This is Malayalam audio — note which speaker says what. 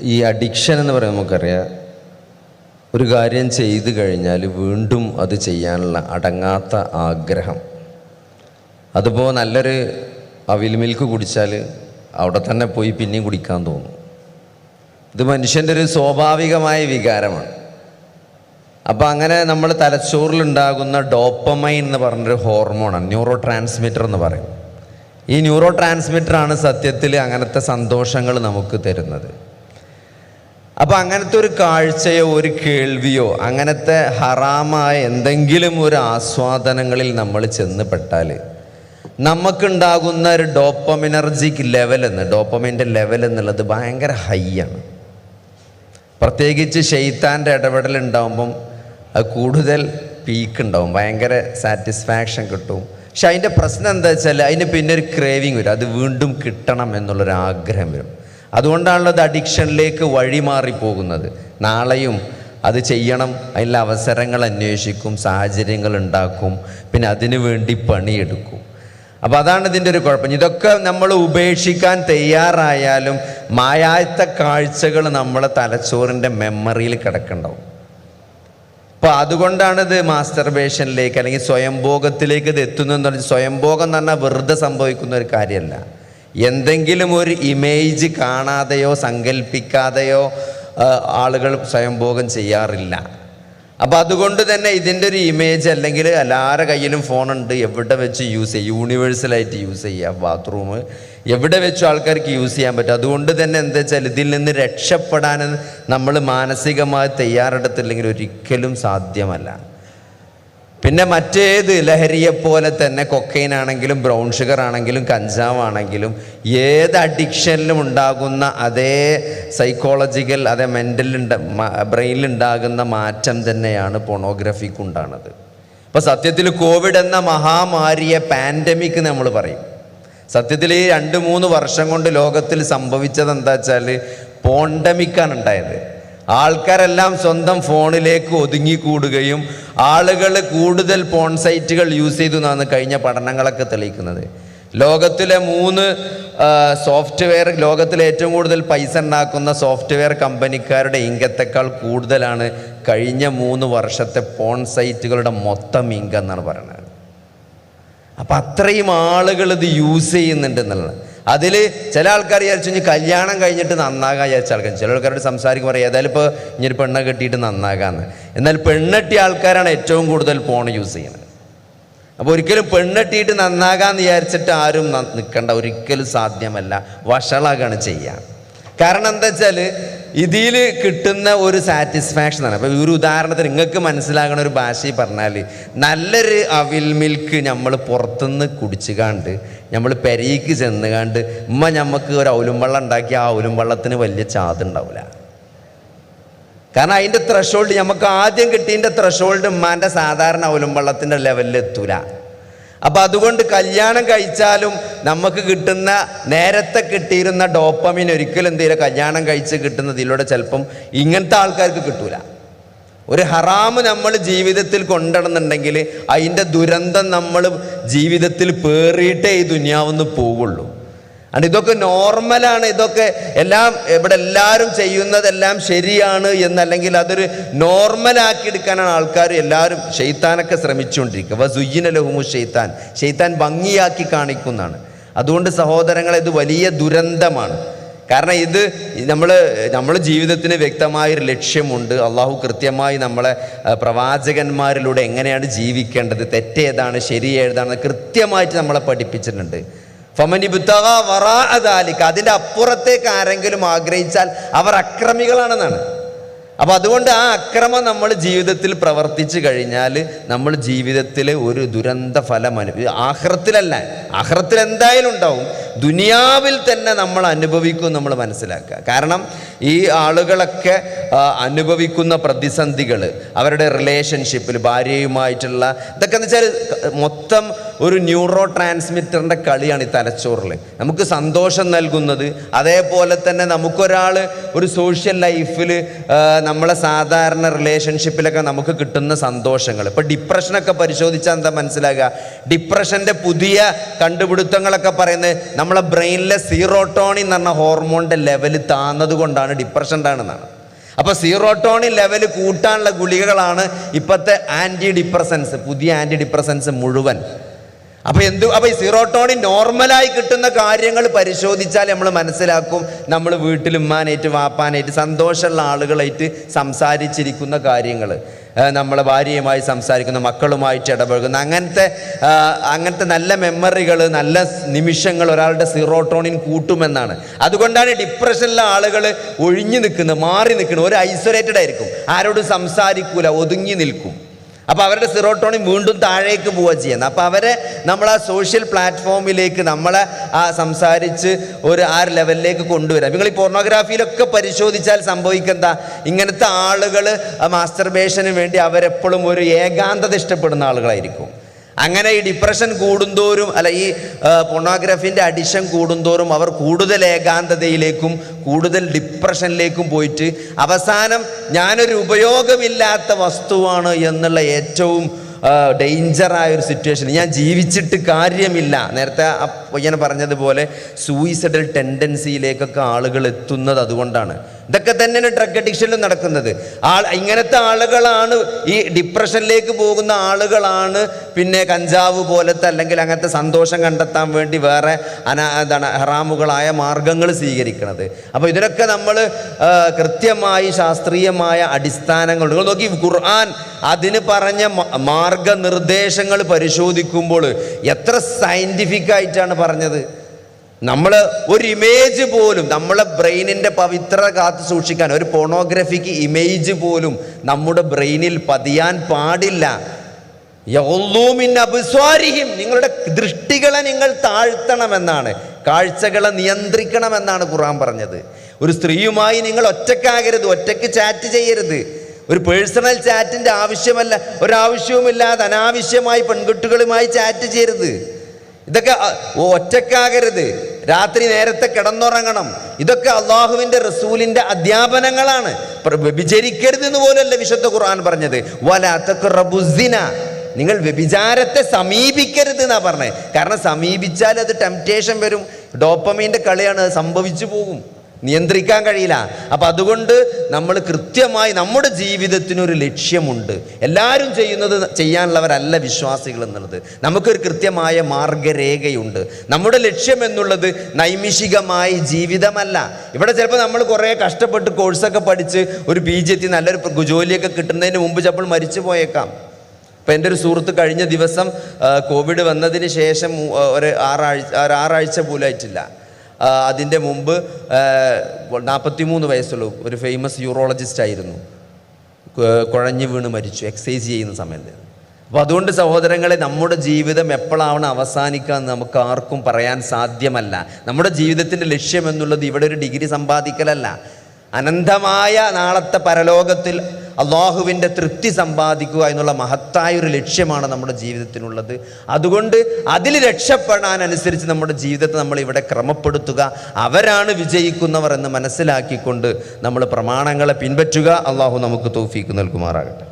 Speaker 1: ഈ അഡിക്ഷൻ എന്ന് പറയാൻ നമുക്കറിയാം. ഒരു കാര്യം ചെയ്തു കഴിഞ്ഞാൽ വീണ്ടും അത് ചെയ്യാനുള്ള അടങ്ങാത്ത ആഗ്രഹം. അതിപ്പോൾ നല്ലൊരു അവിൽ മിൽക്ക് കുടിച്ചാൽ അവിടെ തന്നെ പോയി പിന്നെയും കുടിക്കാൻ തോന്നും. ഇത് മനുഷ്യന്റെ ഒരു സ്വാഭാവികമായ വികാരമാണ്. അപ്പോൾ അങ്ങനെ നമ്മൾ തലച്ചോറിലുണ്ടാകുന്ന ഡോപ്പമൈൻ എന്ന് പറഞ്ഞൊരു ഹോർമോണാണ് ന്യൂറോ ട്രാൻസ്മിറ്റർ എന്ന് പറയും. ഈ ന്യൂറോ ട്രാൻസ്മിറ്ററാണ് സത്യത്തിൽ അങ്ങനത്തെ സന്തോഷങ്ങൾ നമുക്ക് തരുന്നത്. അപ്പോൾ അങ്ങനത്തെ ഒരു കാഴ്ചയോ ഒരു കേൾവിയോ അങ്ങനത്തെ ഹറാമായ എന്തെങ്കിലും ഒരു ആസ്വാദനങ്ങളിൽ നമ്മൾ ചെന്നപ്പെട്ടാൽ നമുക്കുണ്ടാകുന്ന ഒരു ഡോപ്പമിനർജിക്ക് ലെവൽ എന്ന് ഡോപ്പമിന്റെ ലെവൽ എന്നുള്ളത് ഭയങ്കര ഹൈ ആണ്. പ്രത്യേകിച്ച് ഷെയ്ത്താന്റെ ഇടപെടൽ ഉണ്ടാകുമ്പം അത് കൂടുതൽ പീക്ക് ഉണ്ടാവും ഭയങ്കര സാറ്റിസ്ഫാക്ഷൻ കിട്ടും. പക്ഷെ അതിന്റെ പ്രശ്നം എന്താ വെച്ചാൽ അതിന് പിന്നെ ഒരു ക്രേവിങ് വരും അത് വീണ്ടും കിട്ടണം എന്നുള്ളൊരു ആഗ്രഹം വരും. അതുകൊണ്ടാണല്ലോ അത് അഡിക്ഷനിലേക്ക് വഴിമാറി പോകുന്നത് നാളെയും അത് ചെയ്യണം അതിനുള്ള അവസരങ്ങൾ അന്വേഷിക്കും സാഹചര്യങ്ങൾ ഉണ്ടാക്കും പിന്നെ അതിനു വേണ്ടി പണിയെടുക്കും. അപ്പോൾ അതാണ് ഇതിന്റെ ഒരു കുഴപ്പം. ഇതൊക്കെ നമ്മൾ ഉപേക്ഷിക്കാൻ തയ്യാറായാലും മായാത്ത കാഴ്ചകൾ നമ്മളെ തലച്ചോറിന്റെ മെമ്മറിയിൽ കിടക്കണ്ടാവും. അപ്പോൾ അതുകൊണ്ടാണ് ഇത് മാസ്റ്റർബേഷനിലേക്ക് അല്ലെങ്കിൽ സ്വയംഭോഗത്തിലേക്ക് ഇത് എത്തുന്നതെന്ന് പറഞ്ഞാൽ സ്വയംഭോഗം എന്ന് പറഞ്ഞാൽ വെറുതെ സംഭവിക്കുന്ന ഒരു കാര്യമല്ല. എന്തെങ്കിലും ഒരു ഇമേജ് കാണാതെയോ സങ്കല്പിക്കാതെയോ ആളുകൾ സ്വയംഭോഗം ചെയ്യാറില്ല. അപ്പോൾ അതുകൊണ്ട് തന്നെ ഇതിന്റെ ഒരു ഇമേജ് അല്ലെങ്കിൽ എല്ലാവരുടെ കയ്യിലും ഫോണുണ്ട് എവിടെ വെച്ച് യൂസ് ചെയ്യുക യൂണിവേഴ്സലായിട്ട് യൂസ് ചെയ്യുക ബാത്റൂം എവിടെ വെച്ച് ആൾക്കാർക്ക് യൂസ് ചെയ്യാൻ പറ്റും? അതുകൊണ്ട് തന്നെ എന്താ വെച്ചാൽ ഇതിൽ നിന്ന് രക്ഷപ്പെടാൻ നമ്മൾ മാനസികമായി തയ്യാറെടുത്തില്ലെങ്കിൽ ഒരിക്കലും സാധ്യമല്ല. പിന്നെ മറ്റേത് ലഹരിയെ പോലെ തന്നെ കൊക്കൈൻ ആണെങ്കിലും ബ്രൗൺ ഷുഗർ ആണെങ്കിലും കഞ്ചാവ് ആണെങ്കിലും ഏത് അഡിക്ഷനിലും ഉണ്ടാകുന്ന അതേ സൈക്കോളജിക്കൽ അതേ മെന്റലുണ്ട് ബ്രെയിനിലുണ്ടാകുന്ന മാറ്റം തന്നെയാണ് പോണോഗ്രഫിക്ക് ഉണ്ടാകുന്നത് ഇപ്പോൾ സത്യത്തിൽ കോവിഡ് എന്ന മഹാമാരിയെ പാൻഡമിക് നമ്മൾ പറയും. സത്യത്തിൽ ഈ രണ്ട് മൂന്ന് വർഷം കൊണ്ട് ലോകത്തിൽ സംഭവിച്ചത് എന്താ വെച്ചാൽ പോണ്ടമിക്കാണ് ഉണ്ടായത്. ആൾക്കാരെല്ലാം സ്വന്തം ഫോണിലേക്ക് ഒതുങ്ങിക്കൂടുകയും ആളുകൾ കൂടുതൽ ഫോൺ സൈറ്റുകൾ യൂസ് ചെയ്തു എന്നാണ് കഴിഞ്ഞ പഠനങ്ങളൊക്കെ തെളിയിക്കുന്നത്. ലോകത്തിലെ മൂന്ന് സോഫ്റ്റ്വെയർ ലോകത്തിലെ ഏറ്റവും കൂടുതൽ പൈസ ഉണ്ടാക്കുന്ന സോഫ്റ്റ്വെയർ കമ്പനിക്കാരുടെ ഇംഗത്തെക്കാൾ കൂടുതലാണ് കഴിഞ്ഞ മൂന്ന് വർഷത്തെ ഫോൺ സൈറ്റുകളുടെ മൊത്തം ഇംഗം എന്നാണ് പറയുന്നത്. അപ്പം അത്രയും ആളുകൾ ഇത് യൂസ് ചെയ്യുന്നുണ്ട് എന്നുള്ളത്. അതിൽ ചില ആൾക്കാർ വിചാരിച്ചു ഇനി കല്യാണം കഴിഞ്ഞിട്ട് നന്നാകാൻ വിചാരിച്ച ആൾക്കാർ ചില ആൾക്കാരോട് സംസാരിക്കുമ്പോൾ പറയും ഏതായാലും ഇപ്പോൾ ഇനി പെണ്ണെ കെട്ടിയിട്ട് നന്നാകാന്ന്. എന്നാൽ പെണ്ണെട്ടിയ ആൾക്കാരാണ് ഏറ്റവും കൂടുതൽ ഫോൺ യൂസ് ചെയ്യുന്നത്. അപ്പോൾ ഒരിക്കലും പെണ്ണെട്ടിയിട്ട് നന്നാകാന്ന് വിചാരിച്ചിട്ട് ആരും നിൽക്കണ്ട ഒരിക്കലും സാധ്യമല്ല. വഷളാകാണ് ചെയ്യുക കാരണം എന്താ വെച്ചാൽ ഇതിൽ കിട്ടുന്ന ഒരു സാറ്റിസ്ഫാക്ഷനാണ് അപ്പോൾ ഈ ഒരു ഉദാഹരണത്തിന് നിങ്ങൾക്ക് മനസ്സിലാകുന്ന ഒരു ഭാഷയിൽ പറഞ്ഞാൽ നല്ലൊരു അവിൽ മിൽക്ക് നമ്മൾ പുറത്തുനിന്ന് കുടിച്ചുകാണ്ട് നമ്മൾ പെരയ്ക്ക് ചെന്നുകാണ്ട് ഉമ്മ നമുക്ക് ഒരു ഔലും വെള്ളം ഉണ്ടാക്കി ആ ഔലും വെള്ളത്തിന് വലിയ ചാതുണ്ടാവില്ല കാരണം അതിന്റെ ത്രഷോൾഡ് നമുക്ക് ആദ്യം കിട്ടിയതിന്റെ ത്രഷോൾഡ് ഉമ്മാന്റെ സാധാരണ ഔലും വെള്ളത്തിന്റെ ലെവലിൽ എത്തൂല. അപ്പം അതുകൊണ്ട് കല്യാണം കഴിച്ചാലും നമുക്ക് കിട്ടുന്ന നേരത്തെ കിട്ടിയിരുന്ന ഡോപ്പമിൻ ഒരിക്കലും എന്തെങ്കിലും കല്യാണം കഴിച്ച് കിട്ടുന്നതിലൂടെ ചിലപ്പം ഇങ്ങനത്തെ ആൾക്കാർക്ക് കിട്ടൂല. ഒരു ഹറാമ് നമ്മൾ ജീവിതത്തിൽ കൊണ്ടുവരണമെന്നുണ്ടെങ്കിൽ അതിന്റെ ദുരന്തം നമ്മൾ ജീവിതത്തിൽ പേറിയിട്ടേ ഈ ദുനിയാവെന്ന് പോവുള്ളൂ. And ഇതൊക്കെ നോർമലാണ് ഇതൊക്കെ എല്ലാം ഇവിടെ എല്ലാവരും ചെയ്യുന്നതെല്ലാം ശരിയാണ് എന്നല്ലെങ്കിൽ അതൊരു നോർമലാക്കി എടുക്കാനാണ് ആൾക്കാർ എല്ലാവരും ഷെയ്ത്താനൊക്കെ ശ്രമിച്ചുകൊണ്ടിരിക്കുക. സുയ്യിന ലഹുമു ഷെയ്ത്താൻ ഷെയ്ത്താൻ ഭംഗിയാക്കി കാണിക്കുന്നതാണ്. അതുകൊണ്ട് സഹോദരങ്ങളെ ഇത് വലിയ ദുരന്തമാണ്. കാരണം ഇത് നമ്മൾ നമ്മുടെ ജീവിതത്തിന് വ്യക്തമായൊരു ലക്ഷ്യമുണ്ട്. അള്ളാഹു കൃത്യമായി നമ്മളെ പ്രവാചകന്മാരിലൂടെ എങ്ങനെയാണ് ജീവിക്കേണ്ടത് തെറ്റേതാണ് ശരി ഏതാണ് കൃത്യമായിട്ട് നമ്മളെ പഠിപ്പിച്ചിട്ടുണ്ട്. അതിന്റെ അപ്പുറത്തേക്ക് ആരെങ്കിലും ആഗ്രഹിച്ചാൽ അവർ അക്രമികളാണെന്നാണ്. അപ്പോൾ അതുകൊണ്ട് ആ അക്രമം നമ്മൾ ജീവിതത്തിൽ പ്രവർത്തിച്ചു കഴിഞ്ഞാൽ നമ്മൾ ജീവിതത്തിലെ ഒരു ദുരന്ത ഫലം അനുഭവി ആഹ്രത്തിലല്ല ആഹ്രത്തിൽ എന്തായാലും ഉണ്ടാവും. ദുനിയാവിൽ തന്നെ നമ്മൾ അനുഭവിക്കും നമ്മൾ മനസ്സിലാക്കുക. കാരണം ഈ ആളുകളൊക്കെ അനുഭവിക്കുന്ന പ്രതിസന്ധികൾ അവരുടെ റിലേഷൻഷിപ്പിൽ ഭാര്യയുമായിട്ടുള്ള ഇതൊക്കെ എന്ന് വെച്ചാൽ മൊത്തം ഒരു ന്യൂറോ ട്രാൻസ്മിറ്ററിന്റെ കളിയാണ് ഈ തലച്ചോറിൽ നമുക്ക് സന്തോഷം നൽകുന്നത്. അതേപോലെ തന്നെ നമുക്കൊരാൾ ഒരു സോഷ്യൽ ലൈഫിൽ നമ്മളെ സാധാരണ റിലേഷൻഷിപ്പിലൊക്കെ നമുക്ക് കിട്ടുന്ന സന്തോഷങ്ങൾ ഇപ്പോൾ ഡിപ്രഷനൊക്കെ പരിശോധിച്ചാൽ എന്താ മനസ്സിലാകുക ഡിപ്രഷന്റെ പുതിയ കണ്ടുപിടുത്തങ്ങളൊക്കെ പറയുന്നത് നമ്മളെ ബ്രെയിനിലെ സീറോട്ടോണിൻ എന്ന് പറഞ്ഞ ഹോർമോണിന്റെ ലെവൽ താന്നത് കൊണ്ടാണ് ഡിപ്രഷൻ ഉണ്ടാകുന്നതാണ് അപ്പോൾ സീറോട്ടോണിൻ ലെവൽ കൂട്ടാനുള്ള ഗുളികകളാണ് ഇപ്പോഴത്തെ ആന്റി ഡിപ്രസൻസ് പുതിയ ആന്റി ഡിപ്രസൻസ് മുഴുവൻ. അപ്പോൾ എന്ത് അപ്പോൾ ഈ സീറോട്ടോണിൻ നോർമലായി കിട്ടുന്ന കാര്യങ്ങൾ പരിശോധിച്ചാൽ നമ്മൾ മനസ്സിലാക്കും നമ്മൾ വീട്ടിൽ ഉമ്മാനായിട്ട് വാപ്പാനായിട്ട് സന്തോഷമുള്ള ആളുകളായിട്ട് സംസാരിച്ചിരിക്കുന്ന കാര്യങ്ങൾ. നമ്മളെ ഭാര്യയുമായി സംസാരിക്കുന്ന മക്കളുമായിട്ട് ഇടപഴകുന്ന. അങ്ങനത്തെ അങ്ങനത്തെ നല്ല മെമ്മറികൾ നല്ല നിമിഷങ്ങൾ ഒരാളുടെ സീറോട്ടോണിൻ കൂട്ടുമെന്നാണ്. അതുകൊണ്ടാണ് ഡിപ്രഷനിലെ ആളുകൾ ഒഴിഞ്ഞു നിൽക്കുന്നത് മാറി നിൽക്കുന്നത്. ഒരു ഐസൊലേറ്റഡ് ആയിരിക്കും. ആരോടും സംസാരിക്കൂല ഒതുങ്ങി നിൽക്കും. അപ്പോൾ അവരുടെ സിറോട്ടോണിൻ വീണ്ടും താഴേക്ക് പോവുക ചെയ്യുന്നത്. അപ്പോൾ അവരെ നമ്മൾ ആ സോഷ്യൽ പ്ലാറ്റ്ഫോമിലേക്ക് നമ്മളെ ആ സംസാരിച്ച് ഒരു ആ ലെവലിലേക്ക് കൊണ്ടുവരാം. നിങ്ങൾ ഈ പോർണോഗ്രാഫിയിലൊക്കെ പരിശോധിച്ചാൽ സംഭവിക്കുന്ന ഇങ്ങനത്തെ ആളുകൾ മാസ്റ്റർബേഷന് വേണ്ടി അവരെപ്പോഴും ഒരു ഏകാന്തത ഇഷ്ടപ്പെടുന്ന ആളുകളായിരിക്കും. അങ്ങനെ ഈ ഡിപ്രഷൻ കൂടുന്തോറും അല്ല ഈ പൊണോഗ്രഫിന്റെ അഡിഷൻ കൂടുന്തോറും അവർ കൂടുതൽ ഏകാന്തതയിലേക്കും കൂടുതൽ ഡിപ്രഷനിലേക്കും പോയിട്ട് അവസാനം ഞാനൊരു ഉപയോഗമില്ലാത്ത വസ്തുവാണ് എന്നുള്ള ഏറ്റവും ഡേഞ്ചറായ ഒരു സിറ്റുവേഷൻ ഞാൻ ജീവിച്ചിട്ട് കാര്യമില്ല. നേരത്തെ ഇങ്ങനെ പറഞ്ഞതുപോലെ സൂയിസൈഡൽ ടെൻഡൻസിയിലേക്കൊക്കെ ആളുകൾ എത്തുന്നത് അതുകൊണ്ടാണ്. ഇതൊക്കെ തന്നെയാണ് ഡ്രഗ് അഡിക്ഷനിലും നടക്കുന്നത്. ആൾ ഇങ്ങനത്തെ ആളുകളാണ് ഈ ഡിപ്രഷനിലേക്ക് പോകുന്ന ആളുകളാണ് പിന്നെ കഞ്ചാവ് പോലത്തെ അല്ലെങ്കിൽ അങ്ങനത്തെ സന്തോഷം കണ്ടെത്താൻ വേണ്ടി വേറെ അനാ എന്താണ് ഹറാമുകളായ മാർഗങ്ങൾ സ്വീകരിക്കുന്നത് അപ്പോൾ ഇതിനൊക്കെ നമ്മൾ കൃത്യമായി ശാസ്ത്രീയമായ അടിസ്ഥാനങ്ങൾ നിങ്ങൾ നോക്കി ഖുർആൻ അതിന് പറഞ്ഞ മാർഗനിർദ്ദേശങ്ങൾ പരിശോധിക്കുമ്പോൾ എത്ര സയന്റിഫിക് ആയിട്ടാണ് പറഞ്ഞത്? നമ്മൾ ഒരു ഇമേജ് പോലും നമ്മളെ ബ്രെയിനിന്റെ പവിത്രത കാത്തു സൂക്ഷിക്കാൻ ഒരു പോണോഗ്രഫിക്ക് ഇമേജ് പോലും നമ്മുടെ ബ്രെയിനിൽ പതിയാൻ പാടില്ല. അബ്സ്വാരിഹിം നിങ്ങളുടെ ദൃഷ്ടികളെ നിങ്ങൾ താഴ്ത്തണമെന്നാണ് കാഴ്ചകളെ നിയന്ത്രിക്കണമെന്നാണ് ഖുറാൻ പറഞ്ഞത്. ഒരു സ്ത്രീയുമായി നിങ്ങൾ ഒറ്റക്കാകരുത് ഒറ്റയ്ക്ക് ചാറ്റ് ചെയ്യരുത്. ഒരു പേഴ്സണൽ ചാറ്റിന്റെ ആവശ്യമല്ല ഒരാവശ്യവുമില്ലാതെ അനാവശ്യമായി പെൺകുട്ടികളുമായി ചാറ്റ് ചെയ്യരുത്. ഇതൊക്കെ ഒറ്റക്കാകരുത് രാത്രി നേരത്തെ കിടന്നുറങ്ങണം. ഇതൊക്കെ അള്ളാഹുവിന്റെ റസൂലിന്റെ അധ്യാപനങ്ങളാണ്. വ്യഭിചരിക്കരുത് എന്ന് പോലല്ല വിശുദ്ധ ഖുർആൻ പറഞ്ഞത്. വല റബുസിന നിങ്ങൾ വ്യഭിചാരത്തെ സമീപിക്കരുത് എന്നാ പറഞ്ഞത്. കാരണം സമീപിച്ചാൽ അത് ടെംപ്റ്റേഷൻ വരും. ഡോപ്പമീന്റെ കളിയാണ് അത് സംഭവിച്ചു പോകും. നിയന്ത്രിക്കാൻ കഴിയില്ല. അപ്പം അതുകൊണ്ട് നമ്മൾ കൃത്യമായി നമ്മുടെ ജീവിതത്തിനൊരു ലക്ഷ്യമുണ്ട്. എല്ലാവരും ചെയ്യുന്നത് ചെയ്യാനുള്ളവരല്ല വിശ്വാസികൾ എന്നുള്ളത്. നമുക്കൊരു കൃത്യമായ മാർഗരേഖയുണ്ട്. നമ്മുടെ ലക്ഷ്യം എന്നുള്ളത് നൈമിഷികമായ ജീവിതമല്ല. ഇവിടെ ചിലപ്പോൾ നമ്മൾ കുറേ കഷ്ടപ്പെട്ട് കോഴ്സൊക്കെ പഠിച്ച് ഒരു പി ജി എത്തി നല്ലൊരു ജോലിയൊക്കെ കിട്ടുന്നതിന് മുമ്പ് ചിലപ്പോൾ മരിച്ചു പോയേക്കാം. ഇപ്പം എന്റെ ഒരു സുഹൃത്ത് കഴിഞ്ഞ ദിവസം കോവിഡ് വന്നതിന് ശേഷം ഒരു ആറാഴ്ച ഒരു ആറാഴ്ച പോലും ആയിട്ടില്ല. അതിന്റെ മുമ്പ് നാൽപ്പത്തി മൂന്ന് വയസ്സുള്ളൂ ഒരു ഫേമസ് യൂറോളജിസ്റ്റ് ആയിരുന്നു. കുഴഞ്ഞു വീണ് മരിച്ചു എക്സസൈസ് ചെയ്യുന്ന സമയത്ത്. അപ്പോൾ അതുകൊണ്ട് സഹോദരങ്ങളെ നമ്മുടെ ജീവിതം എപ്പോഴാണ് അവസാനിക്കുക എന്ന് നമുക്ക് ആർക്കും പറയാൻ സാധ്യമല്ല. നമ്മുടെ ജീവിതത്തിന്റെ ലക്ഷ്യം എന്നുള്ളത് ഇവിടെ ഒരു ഡിഗ്രി സമ്പാദിക്കലല്ല. അനന്തമായ നാളത്തെ പരലോകത്തിൽ അള്ളാഹുവിന്റെ തൃപ്തി സമ്പാദിക്കുക എന്നുള്ള മഹത്തായ ഒരു ലക്ഷ്യമാണ് നമ്മുടെ ജീവിതത്തിനുള്ളത്. അതുകൊണ്ട് അതിൽ രക്ഷപ്പെടാൻ അനുസരിച്ച് നമ്മുടെ ജീവിതത്തെ നമ്മൾ ഇവിടെ ക്രമപ്പെടുത്തുക. അവരാണ് വിജയിക്കുന്നവർ എന്ന് മനസ്സിലാക്കിക്കൊണ്ട് നമ്മൾ പ്രമാണങ്ങളെ പിൻപറ്റുക. അള്ളാഹു നമുക്ക് തോഫീക്ക് നൽകുമാറാകട്ടെ.